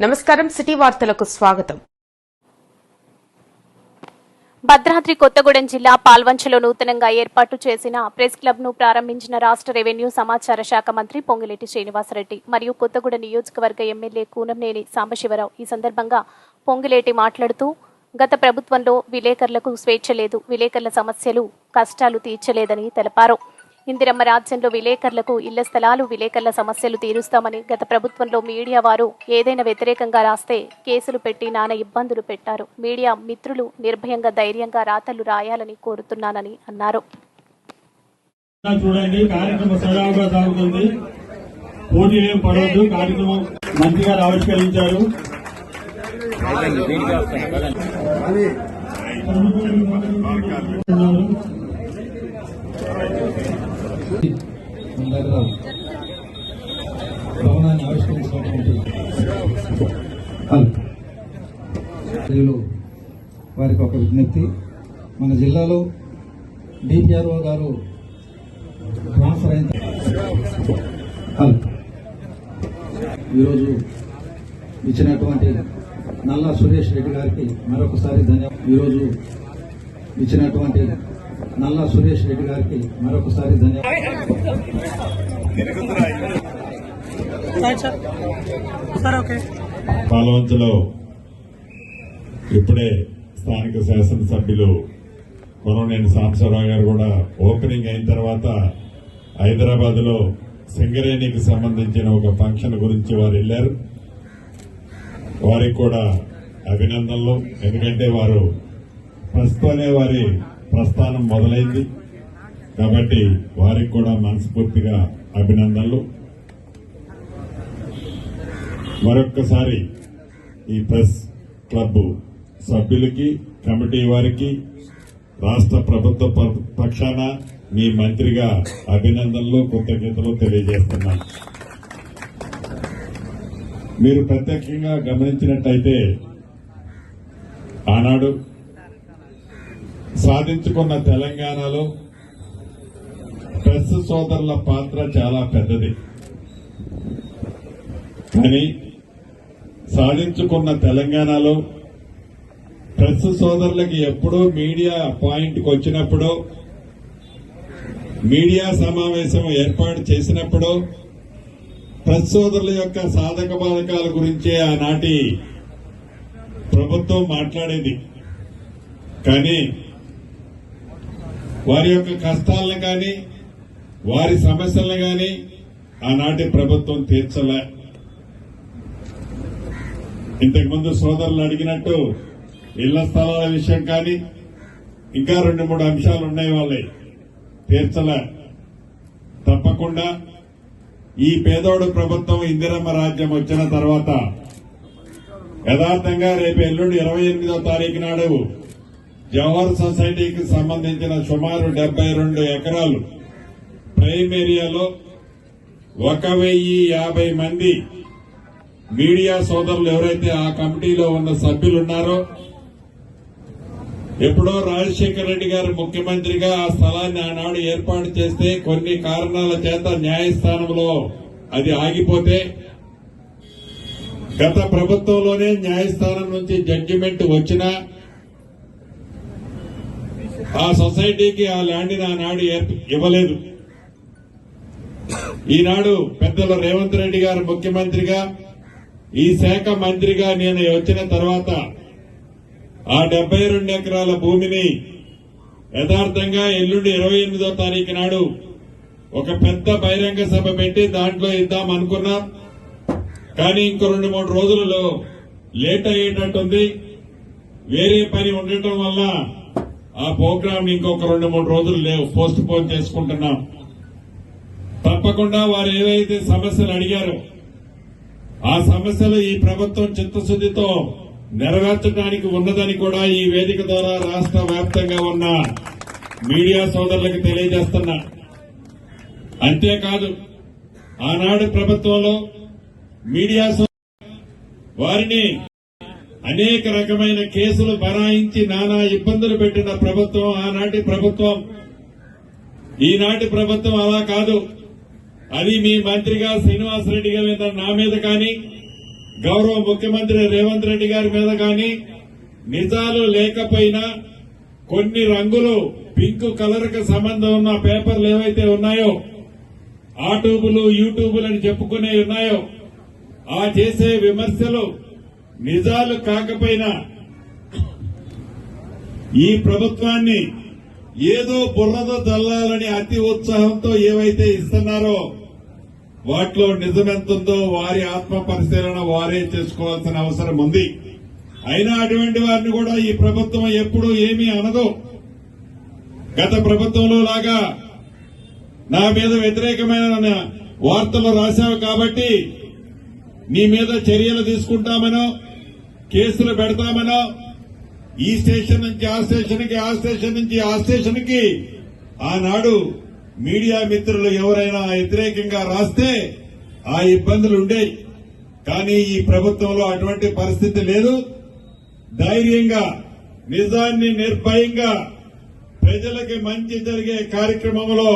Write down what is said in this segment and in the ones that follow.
నమస్కారం సిటీ వార్తలకు స్వాగతం. భద్రాద్రి కొత్తగూడెం జిల్లా పాల్వంచలో నూతనంగా ఏర్పాటు చేసిన ప్రెస్ క్లబ్ను ప్రారంభించిన రాష్ట్ర రెవెన్యూ సమాచార శాఖ మంత్రి పొంగిరెడ్డి శ్రీనివాసరెడ్డి మరియు కొత్తగూడెం నియోజకవర్గ ఎమ్మెల్యే కూనంనేని సాంబశివరావు ఈ సందర్భంగా పొంగిలేటి మాట్లాడుతూ గత ప్రభుత్వంలో విలేకరులకు స్వేచ్ఛ లేదు విలేకరుల సమస్యలు కష్టాలు తీర్చలేదని తెలిపారు. ఇందిరమ్మ రాజ్యంలో విలేకరులకు ఇళ్ళ స్థలాలు విలేకరుల సమస్యలు తీరుస్తామని గత ప్రభుత్వంలో మీడియా వారు ఏదైనా వ్యతిరేకంగా రాస్తే కేసులు పెట్టి నానా ఇబ్బందులు పెట్టారు. మీడియా మిత్రులు నిర్భయంగా ధైర్యంగా రాతలు రాయాలని కోరుతున్నానని అన్నారు. చూడండి కార్యక్రమం సజావుగా సాగుతుంది. ఏం పడవద్దు కార్యక్రమం ఆవిష్కరించారు. భవనాన్ని ఆవిష్కరించినటువంటి వారికి ఒక విజ్ఞప్తి. మన జిల్లాలో డిపిఆర్ఓ గారు ట్రాన్స్ఫర్ అయిన ఈరోజు ఇచ్చినటువంటి నల్లా సురేష్ రెడ్డి గారికి మరొకసారి ధన్యవాదాలు. ఈరోజు ఇచ్చినటువంటి నల్లా సురేష్ రెడ్డి గారికి మరొకసారి ధన్యవాదాలు. పాలవంచలో ఇప్పుడే స్థానిక శాసనసభ్యులు కొననేని సాంబశివరావు గారు కూడా ఓపెనింగ్ అయిన తర్వాత హైదరాబాద్లో సింగరేణికి సంబంధించిన ఒక ఫంక్షన్ గురించి వారు వెళ్ళారు వారికి కూడా అభినందనలు. ఎందుకంటే వారు ప్రస్తుతమే వారి ప్రస్థానం మొదలైంది. కాబట్టి వారికి కూడా మనస్ఫూర్తిగా అభినందనలు. మరొక్కసారి ఈ ప్రెస్ క్లబ్ సభ్యులకి కమిటీ వారికి రాష్ట్ర ప్రభుత్వ ప- పక్షాన మీ మంత్రిగా అభినందనలు కృతజ్ఞతలు తెలియజేస్తున్నాను మీరు ప్రత్యేకంగా గమనించినట్టయితే ఆనాడు సాధించుకున్న తెలంగాణలో ప్రెస్ సోదరుల పాత్ర చాలా పెద్దది. కానీ సాధించుకున్న తెలంగాణలో ప్రెస్ సోదరులకి ఎప్పుడూ మీడియా పాయింట్కి వచ్చినప్పుడు మీడియా సమావేశం ఏర్పాటు చేసినప్పుడు ప్రెస్ సోదరుల యొక్క సాధక బాధకాల గురించే ఆనాటి ప్రభుత్వం మాట్లాడేది. కానీ వారి యొక్క కష్టాలను కానీ వారి సమస్యలను కానీ ఆనాటి ప్రభుత్వం తీర్చలే. ఇంతకుముందు సోదరులు అడిగినట్టు ఇళ్ళ స్థలాల విషయం కానీ ఇంకా రెండు మూడు అంశాలు ఉన్నాయి వాళ్ళే. తీర్చలే. తప్పకుండా ఈ పేదోడు ప్రభుత్వం ఇందిరమ్మ రాజ్యం వచ్చిన తర్వాత యథార్థంగా రేపు ఎల్లుండి ఇరవై ఎనిమిదో తారీఖు నాడు జవహర్ సొసైటీకి సంబంధించిన సుమారు డెబ్బై రెండు ఎకరాలు ప్రైమ్ ఏరియాలో ఒక వెయ్యి యాభై మంది మీడియా సోదరులు ఎవరైతే ఆ కమిటీలో ఉన్న సభ్యులు ఉన్నారో ఎప్పుడో రాజశేఖర రెడ్డి గారు ముఖ్యమంత్రిగా ఆ స్థలాన్ని ఆనాడు ఏర్పాటు చేస్తే కొన్ని కారణాల చేత న్యాయస్థానంలో అది ఆగిపోతే గత ప్రభుత్వంలోనే న్యాయస్థానం నుంచి జడ్జిమెంట్ వచ్చినా ఆ సొసైటీకి ఆ ల్యాండ్ని ఆనాడు ఇవ్వలేదు. ఈనాడు పెద్దల రేవంత్ రెడ్డి గారు ముఖ్యమంత్రిగా ఈ శాఖ మంత్రిగా నేను వచ్చిన తర్వాత ఆ డెబ్బై రెండు ఎకరాల భూమిని యథార్థంగా ఎల్లుండి ఇరవై ఎనిమిదో తారీఖు నాడు ఒక పెద్ద బహిరంగ సభ పెట్టి దాంట్లో ఇద్దాం అనుకున్నాం. కానీ ఇంకో రెండు మూడు రోజులలో లేట్ అయ్యేటట్టుంది. వేరే పని ఉండటం వల్ల ఆ ప్రోగ్రామ్ ఇంకొక రెండు మూడు రోజులు లేవు. పోస్ట్ పోన్ చేసుకుంటున్నాం. తప్పకుండా వారు ఏవైతే సమస్యలు అడిగారో ఆ సమస్యలు ఈ ప్రభుత్వం చిత్తశుద్దితో నెరవేర్చడానికి ఉన్నదని కూడా ఈ వేదిక ద్వారా రాష్ట్ర వ్యాప్తంగా ఉన్న మీడియా సోదరులకు తెలియజేస్తున్నా. అంతేకాదు ఆనాడు ప్రభుత్వంలో మీడియా వారిని అనేక రకమైన కేసులు బనాయించి నానా ఇబ్బందులు పెట్టిన ప్రభుత్వం ఆనాటి ప్రభుత్వం. ఈనాటి ప్రభుత్వం అలా కాదు. అది మీ మంత్రిగా శ్రీనివాసరెడ్డి గారి మీద నా మీద కానీ గౌరవ ముఖ్యమంత్రి రేవంత్ రెడ్డి గారి మీద కానీ నిజాలు లేకపోయినా కొన్ని రంగులు పింక్ కలర్కు సంబంధం ఉన్న పేపర్లు ఏవైతే ఉన్నాయో ఆ ట్యూబులు యూట్యూబులు అని చెప్పుకునే ఉన్నాయో ఆ చేసే విమర్శలు నిజాలు కాకపోయినా ఈ ప్రభుత్వాన్ని ఏదో బుర్రద చల్లాలని అతి ఉత్సాహంతో ఏవైతే ఇస్తున్నారో వాటిలో నిజమెంతుందో వారి ఆత్మ పరిశీలన వారే చేసుకోవాల్సిన అవసరం ఉంది. అయినా అటువంటి వారిని కూడా ఈ ప్రభుత్వం ఎప్పుడూ ఏమీ అనదు. గత ప్రభుత్వంలో లాగా నా మీద వ్యతిరేకమైన వార్తలు రాశావు కాబట్టి నీ మీద చర్యలు తీసుకుంటామనో కేసులు పెడతామనో ఈ స్టేషన్ నుంచి ఆ స్టేషన్కి ఆ స్టేషన్ నుంచి ఆ స్టేషన్కి ఆనాడు మీడియా మిత్రులు ఎవరైనా వ్యతిరేకంగా రాస్తే ఆ ఇబ్బందులు ఉండేవి కానీ ఈ ప్రభుత్వంలో అటువంటి పరిస్థితి లేదు. ధైర్యంగా నిజాన్ని నిర్భయంగా ప్రజలకి మంచి జరిగే కార్యక్రమంలో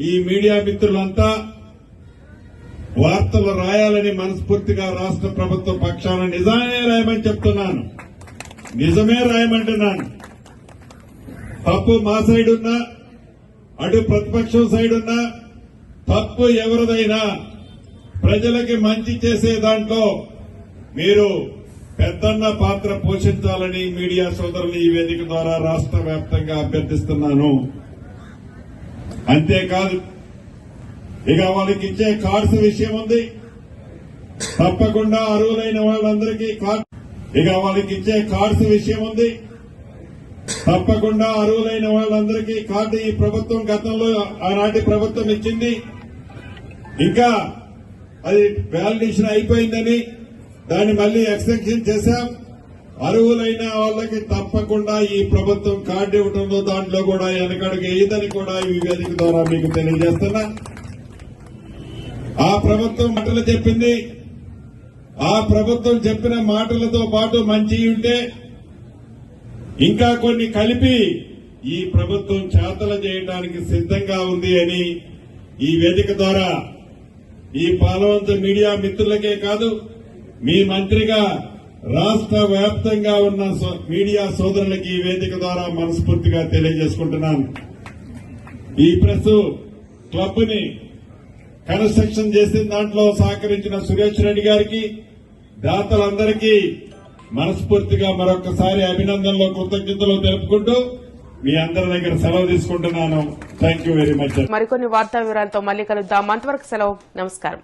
ఈ మీడియా మిత్రులంతా వార్తలు రాయాలని మనస్ఫూర్తిగా రాష్ట్ర ప్రభుత్వ పక్షాన నిజమే రాయమని చెప్తున్నాను. నిజమే రాయమంటున్నాను. తప్పు మా సైడ్ ఉన్నా అటు ప్రతిపక్షం సైడ్ ఉన్నా తప్పు ఎవరిదైనా ప్రజలకి మంచి చేసే దాంట్లో మీరు పెద్దన్న పాత్ర పోషించాలని మీడియా సోదరులు ఈ వేదిక ద్వారా రాష్ట్ర వ్యాప్తంగా అభ్యర్థిస్తున్నాను. అంతేకాదు ఇక వాళ్ళకి ఇచ్చే కార్డ్స్ విషయం ఉంది తప్పకుండా అర్హులైన వాళ్ళందరికీ కార్డ్. ఇక వాళ్ళకి ఇచ్చే కార్డ్స్ విషయం ఉంది తప్పకుండా అర్హులైన వాళ్ళందరికీ కార్డు ఈ ప్రభుత్వం గతంలో ఆనాటి ప్రభుత్వం ఇచ్చింది. ఇంకా అది వ్యాలిడేషన్ అయిపోయిందని దాన్ని మళ్ళీ ఎక్స్టెన్షన్ చేశాం. అర్హులైన వాళ్ళకి తప్పకుండా ఈ ప్రభుత్వం కార్డు ఇవ్వడంలో దాంట్లో కూడా వెనకడుగు ఏదని కూడా ఈ వేదిక ద్వారా మీకు తెలియజేస్తున్నా. ప్రభుత్వం మాటలు చెప్పింది. ఆ ప్రభుత్వం చెప్పిన మాటలతో పాటు మంచి ఉంటే ఇంకా కొన్ని కలిపి ఈ ప్రభుత్వం చేతలు చేయడానికి సిద్ధంగా ఉంది అని ఈ వేదిక ద్వారా ఈ పాలవంత మీడియా మిత్రులకే కాదు మీ మంత్రిగా రాష్ట్ర వ్యాప్తంగా ఉన్న సో- మీడియా సోదరులకి ఈ వేదిక ద్వారా మనస్ఫూర్తిగా తెలియజేసుకుంటున్నాను. ఈ ప్రెస్ క్లబ్ని కన్స్ట్రక్షన్ చేసిన దాంట్లో సహకరించిన సురేష్ రెడ్డి గారికి దాతలందరికీ మనస్ఫూర్తిగా మరొకసారి అభినందనలు కృతజ్ఞతలు తెలుపుకుంటూ మీ అందరి దగ్గర సెలవు తీసుకుంటున్నాను. థ్యాంక్ యూ వెరీ మచ్ మరికొన్ని వార్తా వివరాలతో మళ్ళీ కలుద్దాం. అంతవరకు సెలవు. నమస్కారం.